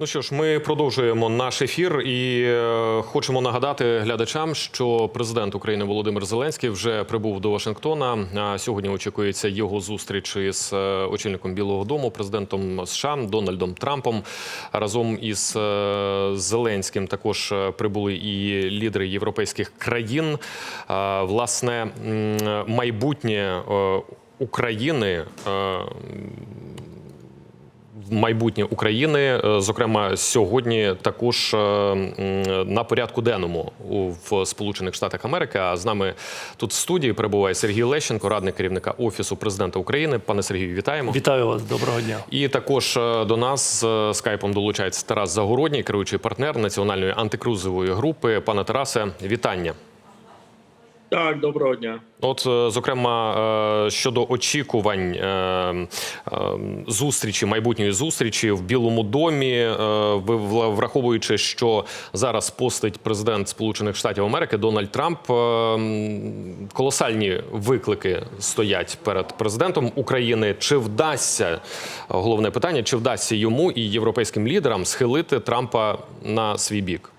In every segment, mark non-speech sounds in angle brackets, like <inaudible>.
Ну що ж, ми продовжуємо наш ефір і е, хочемо нагадати глядачам, що президент України Володимир Зеленський вже прибув до Вашингтона. А сьогодні очікується його зустріч із е, очільником Білого Дому, президентом США Дональдом Трампом. Разом із е, Зеленським також прибули і лідери європейських країн. Власне, майбутнє України. Майбутнє України. Е, Зокрема, сьогодні також е, на порядку денному в Сполучених Штатах Америки. А з нами тут в студії перебуває Сергій Лещенко, радник керівника офісу президента України. Пане Сергію, вітаємо. Вітаю вас, доброго дня. І також е, до нас з скайпом долучається Тарас Загородній, керуючий партнер національної антикрузової групи. Пане Тарасе, вітання. Так, доброго дня. От, е, зокрема, е, щодо очікувань е, зустрічі, майбутньої зустрічі в Білому домі, ви враховуючи, що зараз постить президент Сполучених Штатів Америки Дональд Трамп, колосальні виклики стоять перед президентом України. Чи вдасться головне питання, чи вдасться йому і європейським лідерам схилити Трампа на свій бік?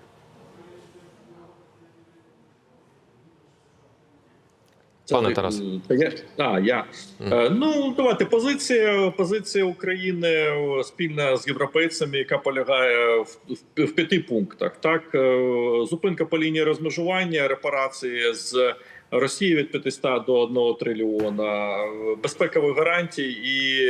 Пане Тарас. Я, а, я. Е, ну, давайте позиція, позиція України спільна з європейцями, яка полягає в, в, в п'яти пунктах. Так, Е, зупинка по лінії розмежування, репарації з Росії від 500 до 1 трильйона, безпекових гарантій і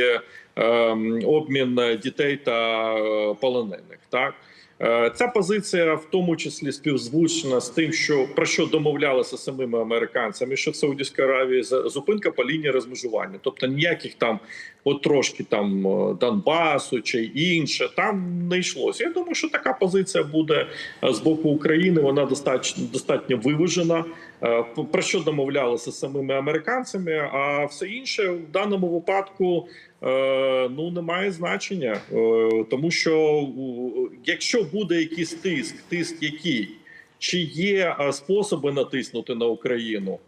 е, обмін дітей та е, полонених. Так. Е, Ця позиція в тому числі співзвучна з тим, що про що домовлялися самими американцями, що в Саудівській Аравії зупинка по лінії розмежування, тобто ніяких там, от трошки там е, Донбасу чи інше, там не йшлося. Я думаю, що така позиція буде е, з боку України. Вона достатньо достатньо виважена. Е, Про що домовлялися з самими американцями? А все інше в даному випадку ну не має значення, тому що якщо буде якийсь тиск, тиск який чи є способи натиснути на Україну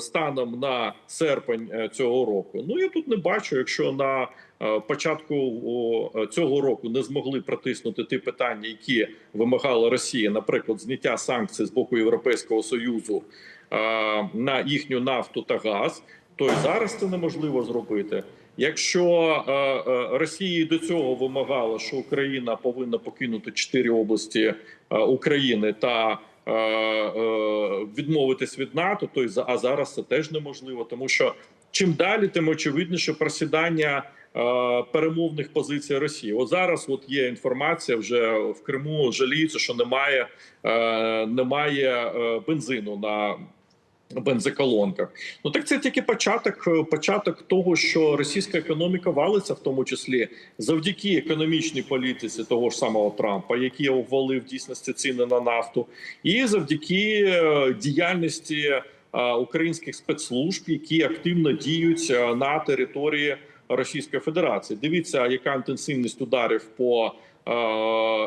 станом на серпень е, цього року? Ну я тут не бачу, якщо на е, початку е, цього року не змогли протиснути ті питання, які вимагала Росія, наприклад, зняття санкцій з боку Європейського союзу е, на їхню нафту та газ, то й зараз це неможливо зробити. Якщо е, е, Росія до цього вимагала, що Україна повинна покинути чотири області е, України та е, е, відмовитись від НАТО, то а зараз це теж неможливо, тому що чим далі, тим очевидніше просідання е, перемовних позицій Росії. От зараз от є інформація вже в Криму жаліються, що немає, е, немає е, бензину на бензоколонках. Ну так це тільки початок, е, початок того, що російська економіка валиться, в тому числі завдяки економічній політиці того ж самого Трампа, який обвалив в дійсності ціни на нафту, і завдяки е, діяльності е, українських спецслужб, які активно діють на території Російської Федерації. Дивіться, яка інтенсивність ударів по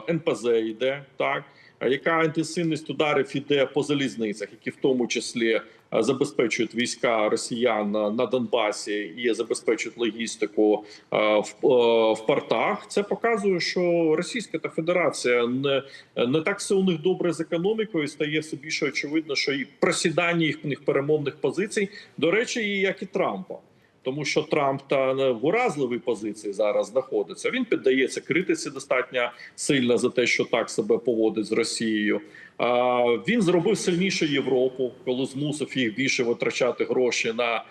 НПЗ йде так. Яка інтенсивність ударів іде по залізницях, які в тому числі е, забезпечують війська росіян на Донбасі і забезпечують логістику е, в, е, в портах? Це показує, що Російська та Федерація не, не так все у них добре з економікою. Стає все більше очевидно, що і просідання їхніх перемовних позицій, до речі, як і Трампа. Тому що Трамп та в уразливій позиції зараз знаходиться. Він піддається критиці достатньо сильно за те, що так себе поводить з Росією. А, Він зробив сильніше Європу, коли змусив їх більше витрачати гроші на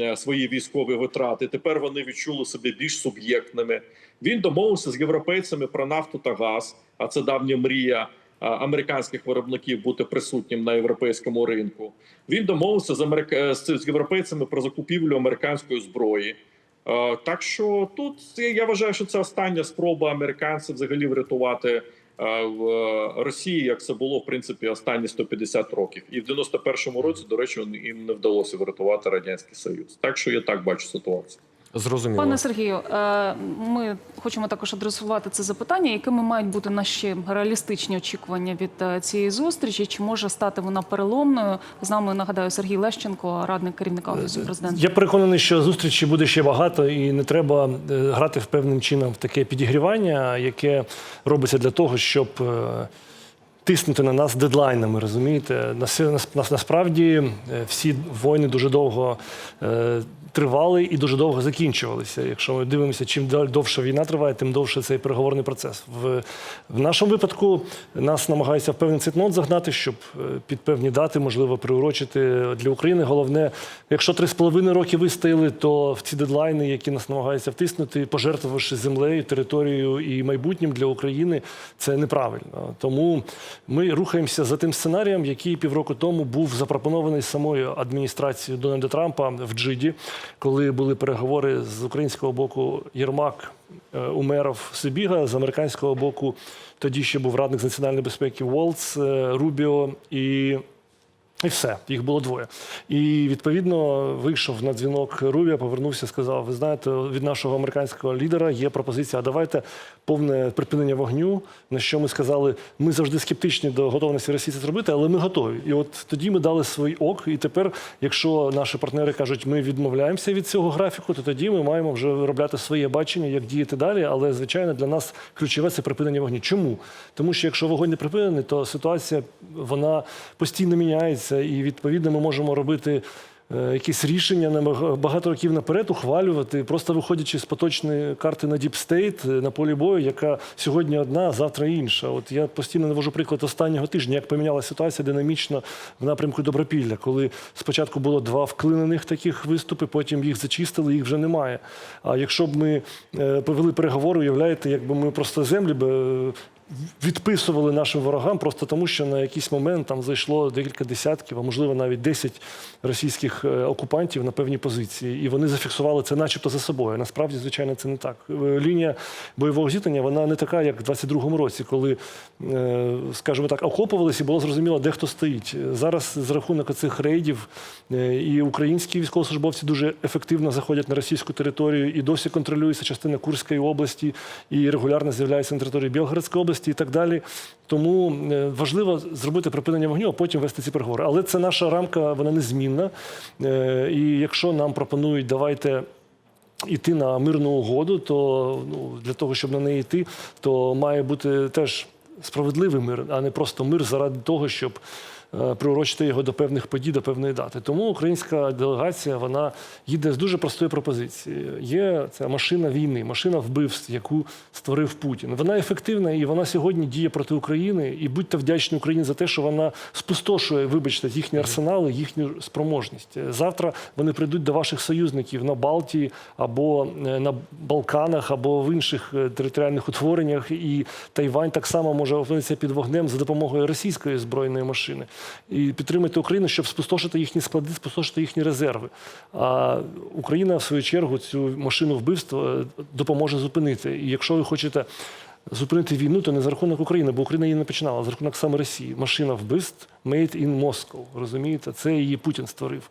е, свої військові витрати. Тепер вони відчули себе більш суб'єктними. Він домовився з європейцями про нафту та газ. А це давня мрія американських виробників бути присутнім на європейському ринку. Він домовився з америка... з з європейцями про закупівлю американської зброї. Е, Так що тут я вважаю, що це остання спроба американців взагалі врятувати е, в Росії, як це було в принципі останні 150 років, і в 91-му році, до речі, їм не вдалося врятувати радянський союз. Так що я так бачу ситуацію. Зрозуміло. Пане Сергію, е, ми хочемо також адресувати це запитання, якими мають бути наші реалістичні очікування від е, цієї зустрічі? Чи може стати вона переломною? З нами нагадаю Сергій Лещенко, радник керівника офісу президента. Я переконаний, що зустрічі буде ще багато, і не треба е, грати в певним чином в таке підігрівання, яке робиться для того, щоб е, тиснути на нас дедлайнами. Розумієте, Нас- нас- насправді е, всі воїни дуже довго. е, Тривали і дуже довго закінчувалися. Якщо ми дивимося, чим довше війна триває, тим довше цей переговорний процес. В, в нашому випадку нас намагаються в певний цитнот загнати, щоб е, під певні дати, можливо, приурочити для України. Головне, якщо три з половиною роки вистояли, то в ці дедлайни, які нас намагаються втиснути, пожертвувавши землею, територією і майбутнім для України, це неправильно. Тому ми рухаємося за тим сценарієм, який півроку тому був запропонований самою адміністрацією Дональда Трампа в Джиді, коли були переговори з українського боку Єрмак. е, Умеров Сибіга з американського боку тоді ще був радник з національної безпеки Волц, е, Рубіо і і все, їх було двоє. І відповідно вийшов на дзвінок Рубія, повернувся, сказав: Ви знаєте, від нашого американського лідера є пропозиція. А давайте повне припинення вогню. На що ми сказали, ми завжди скептичні до готовності Росії це зробити, але ми готові. І от тоді ми дали свій ок. І тепер, якщо наші партнери кажуть, ми відмовляємося від цього графіку, то тоді ми маємо вже виробляти своє бачення, як діяти далі. Але звичайно для нас ключове це припинення вогню. Чому? Тому що якщо вогонь не припинений, то ситуація вона постійно міняється, і відповідно ми можемо робити. е, Якісь рішення на багато років наперед ухвалювати, просто виходячи з поточної карти на діпстейт на полі бою, яка сьогодні одна, а завтра інша. От я постійно навожу приклад останнього тижня, як помінялася ситуація динамічно в напрямку Добропілля, коли спочатку було два вклинених таких виступи, потім їх зачистили, їх вже немає. А якщо б ми е, повели переговори, уявляєте, якби ми просто землі б е, відписували нашим ворогам просто тому, що на якийсь момент там зайшло декілька десятків, а можливо навіть 10 російських е, окупантів на певні позиції, і вони зафіксували це, начебто, за собою. Насправді, звичайно, це не так. Е, Лінія бойового зіткнення вона не така, як в 22-му році, коли, е, скажімо так, окопувалися і було зрозуміло, де хто стоїть. Зараз за рахунок цих рейдів і українські військовослужбовці дуже ефективно заходять на російську територію і досі контролюється частина Курської області і регулярно з'являється на території Білгородської області і так далі. Тому е, важливо зробити припинення вогню, а потім вести ці переговори. Але це наша рамка, вона незмінна. Е, І якщо нам пропонують, давайте. Іти на мирну угоду, то ну, для того, щоб на неї йти, то має бути теж справедливий мир, а не просто мир заради того, щоб приурочити його до певних подій, до певної дати. Тому українська делегація вона їде з дуже простої пропозиції. Є ця машина війни, машина вбивств, яку створив Путін. Вона ефективна і вона сьогодні діє проти України. І будьте вдячні Україні за те, що вона спустошує, вибачте, їхні арсенали, їхню спроможність. Завтра вони прийдуть до ваших союзників на Балтії або е, на Балканах, або в інших е, територіальних утвореннях. І Тайвань так само може опинитися під вогнем за допомогою російської збройної машини. І підтримати Україну, щоб спустошити їхні склади, спустошити їхні резерви. А Україна, в свою чергу, цю машину вбивства е, допоможе зупинити. І якщо ви хочете зупинити війну, то не за рахунок України, бо Україна її не починала, за рахунок саме Росії. Машина вбивств made in Moscow, розумієте? Це її Путін створив.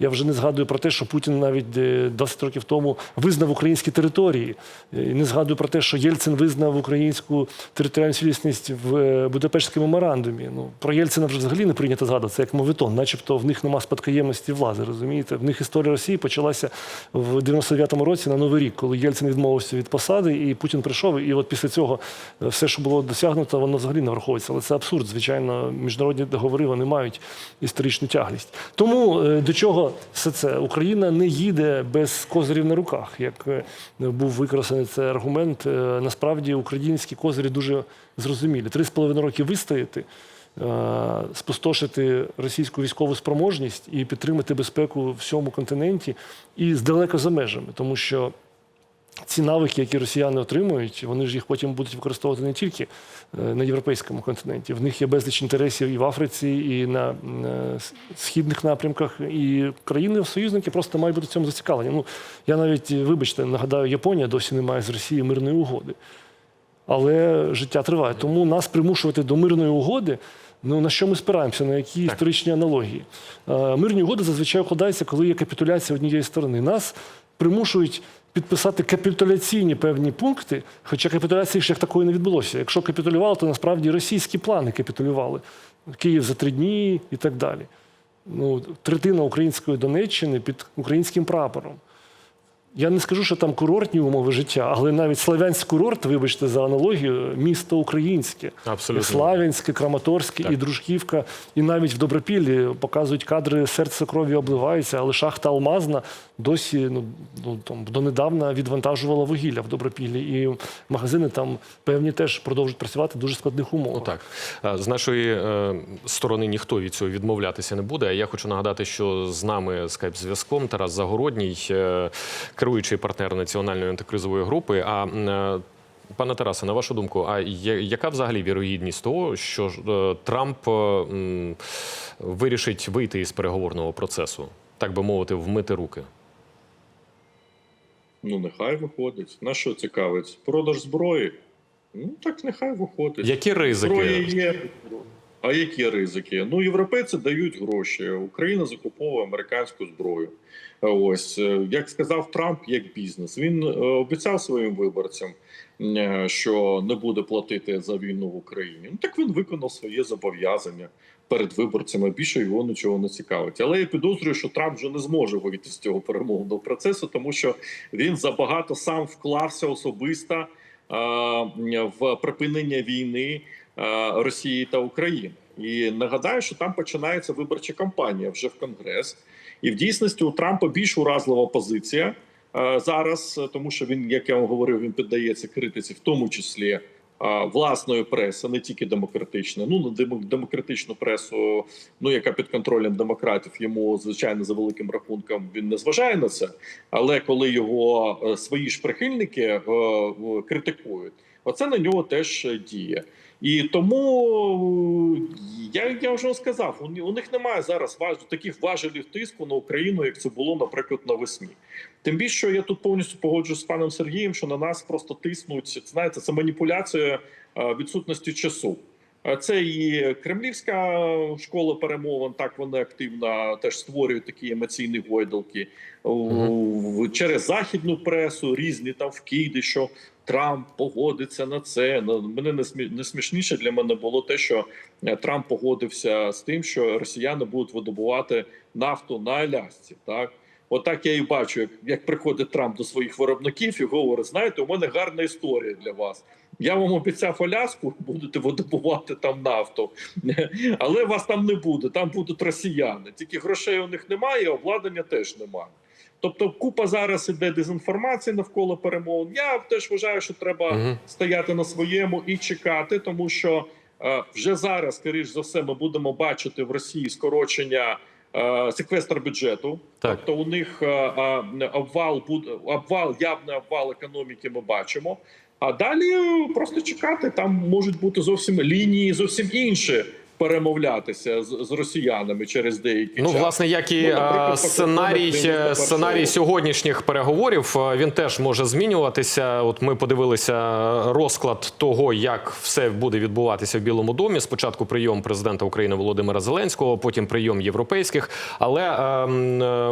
Я вже не згадую про те, що Путін навіть е, 20 років тому визнав українські території. Е, не згадую про те, що Єльцин визнав українську територіальну цілісність в е, Будапештському меморандумі. Ну, про Єльцина вже взагалі не прийнято згадувати, це як мовитон, начебто в них нема спадкоємності влади, розумієте? В них історія Росії почалася в 99-му році на Новий рік, коли Єльцин відмовився від посади, і Путін прийшов. І от після цього е, все, що було досягнуто, воно взагалі не враховується. Але це абсурд. Звичайно, міжнародні договори вони мають історичну тяглість. Тому е, до чого все це? Україна не їде без козирів на руках, як е, був використаний цей аргумент. Е, Насправді українські козирі дуже зрозумілі. Три з половиною роки вистояти. Спустошити російську військову спроможність і підтримати безпеку всьому континенті і здалека за межами, тому що ці навики, які росіяни отримують, вони ж їх потім будуть використовувати не тільки е, на європейському континенті. В них є безліч інтересів і в Африці, і на східних напрямках. І країни-союзники просто мають бути в цьому зацікавлені. Ну я навіть, е, вибачте, нагадаю, Японія досі не має з Росією мирної угоди. Але життя триває. Тому нас примушувати до мирної угоди. Ну на що ми спираємося? На які історичні аналогії? Е, Мирні угоди зазвичай укладаються, коли є капітуляція однієї сторони. Нас примушують підписати капітуляційні певні пункти, хоча капітуляції ще такої не відбулося. Якщо капітулювали, то насправді російські плани капітулювали. Київ за три дні і так далі. Ну, третина української Донеччини під українським прапором. Я не скажу, що там курортні умови життя, але навіть Славянський курорт, вибачте за аналогію, місто українське. Абсолютно. І Славянське, Краматорське, і Дружківка, і навіть в Добропіллі показують кадри, серце крові обливається, але шахта Алмазна досі ну, ну, там, донедавна відвантажувала вугілля в Добропіллі. І магазини там певні теж продовжують працювати в дуже складних умовах. Ну так з нашої е, сторони ніхто від цього відмовлятися не буде. А я хочу нагадати, що з нами скайп-зв'язком Тарас Загородній, е, керуючий партнер національної антикризової групи. А е, пане Тарасе, на вашу думку, а яка взагалі вірогідність того, що е, Трамп е, вирішить вийти із переговорного процесу, так би мовити, вмити руки? Ну, нехай виходить. На що цікавить? Продаж зброї? Ну так нехай виходить. Які ризики? є. А які ризики? Ну, європейці дають гроші. Україна закуповує американську зброю. Ось е, як сказав Трамп, як бізнес. Він е, обіцяв своїм виборцям, е, що не буде платити за війну в Україні. Ну так він виконав своє зобов'язання перед виборцями. Більше його нічого не цікавить. Але я підозрюю, що Трамп вже не зможе вийти з цього перемовного процесу, тому що він забагато сам вклався особисто в припинення війни Росії та України. І нагадаю, що там починається виборча кампанія вже в Конгрес. І в дійсності у Трампа більш уразлива позиція е, зараз, е, тому що він, як я вам говорив, він піддається критиці, в тому числі е, власної преси, не тільки демократичної. Ну на демократичну пресу, ну яка під контролем демократів, йому звичайно за великим рахунком він не зважає на це. Але коли його е, свої ж прихильники е, критикують, оце на нього теж діє. І тому е, я, я вже сказав, у них немає зараз важ, таких важелів тиску на Україну, як це було, наприклад, навесні. Тим більше що я тут повністю погоджуюсь з паном Сергієм, що на нас просто тиснуть. Знаєте, це маніпуляція е, відсутності часу. Е, Це і кремлівська школа перемовин, так вони активно теж створюють такі емоційні гойдалки У- через західну пресу, різні там вкиди, що Трамп погодиться на це. Ну, Мене не смішніше для мене було те, що е, Трамп погодився з тим, що росіяни будуть видобувати нафту на Алясці. Так, отак я і бачу, як, як приходить Трамп до своїх виробників і говорить: знаєте, у мене гарна історія для вас. Я вам обіцяв Аляску, будете видобувати там нафту, <laughs> але вас там не буде. Там будуть росіяни. Тільки грошей у них немає, обладнання теж немає. Тобто, купа зараз іде дезінформації навколо перемовин. Я теж вважаю, що треба Мгм. стояти на своєму і чекати, тому що е, вже зараз, скоріш за все, ми будемо бачити в Росії скорочення секвестр бюджету. Так. Тобто у них е, е, обвал обвал, явний обвал економіки. Ми бачимо. А далі е, просто чекати. Там можуть бути зовсім лінії, зовсім інші перемовлятися з, з росіянами через деякий Ну, час. власне, як і Ну, сценарій, сценарій сьогоднішніх переговорів він теж може змінюватися. От ми подивилися розклад того, як все буде відбуватися в Білому домі. Спочатку прийом президента України Володимира Зеленського, потім прийом європейських. Але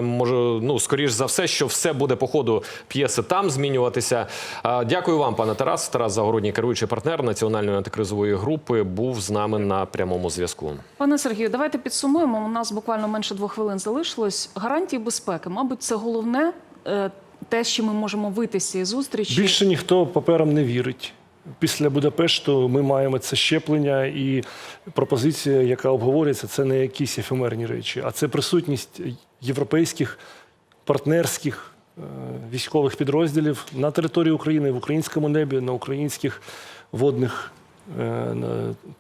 може, ну скоріш за все, що все буде по ходу п'єси там змінюватися. Е, Дякую вам, пане Тарас. Тарас Загородній, керуючий партнер національної антикризової групи, був з нами на прямому зв'язку. Пане Сергію, давайте підсумуємо. У нас буквально менше двох хвилин залишилось. Гарантії безпеки, мабуть, це головне е, те, що ми можемо вийти з цієї зустрічі. Більше ніхто паперам не вірить. Після Будапешту ми маємо це щеплення і пропозиція, яка обговорюється, це не якісь ефемерні речі, а це присутність європейських партнерських е, військових підрозділів на території України, в українському небі, на українських водних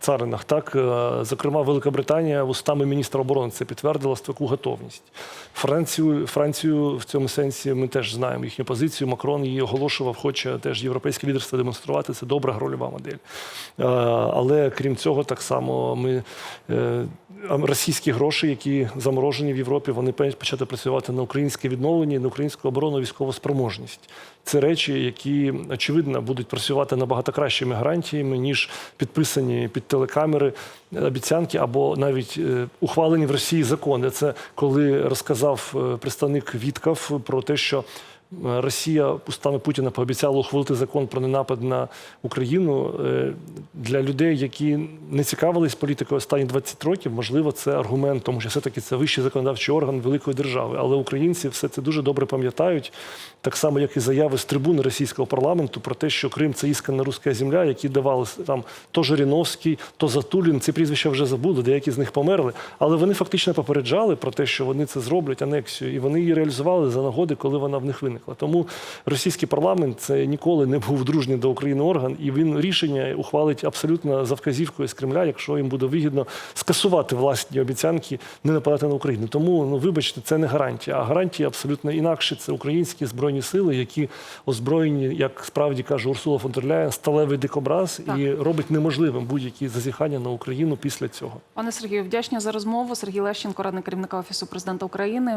царинах. Так, е, зокрема, Велика Британія устами міністра оборони це підтвердила таку готовність. Францію, Францію в цьому сенсі ми теж знаємо їхню позицію. Макрон її оголошував, хоче теж європейське лідерство демонструвати. Це добра рольова модель. Е, Але крім цього, так само ми е, російські гроші, які заморожені в Європі, вони почати працювати на українське відновлення, на українську оборону, військову спроможність. Це речі, які очевидно будуть працювати набагато кращими гарантіями, ніж підписані під телекамери обіцянки або навіть е, ухвалені в Росії закони. Це коли розказав е, представник Віткав про те, що Росія устами Путіна пообіцяла ухвалити закон про ненапад на Україну. Е, Для людей, які не цікавились політикою останні 20 років, можливо, це аргумент, тому що все-таки це вищий законодавчий орган великої держави. Але українці все це дуже добре пам'ятають, так само, як і заяви з трибуни російського парламенту про те, що Крим це ісканна руська земля, які давали там то Жириновський, то Затулін. Ці прізвища вже забули, деякі з них померли. Але вони фактично попереджали про те, що вони це зроблять, анексію, і вони її реалізували за нагоди, коли вона в них виникла. Тому російський парламент це ніколи не був дружній до України орган, і він рішення ухвалить абсолютно за вказівкою з Кремля, якщо їм буде вигідно скасувати власні обіцянки не нападати на Україну. Тому ну вибачте, це не гарантія. А гарантія абсолютно інакше. Це українські збройні сили, які озброєні, як справді каже Урсула фон дер Ляєн, сталевий дикобраз Так. і робить неможливим будь-які зазіхання на Україну після цього. Пане Сергію, вдячні за розмову. Сергій Лещенко, радник керівника офісу президента України.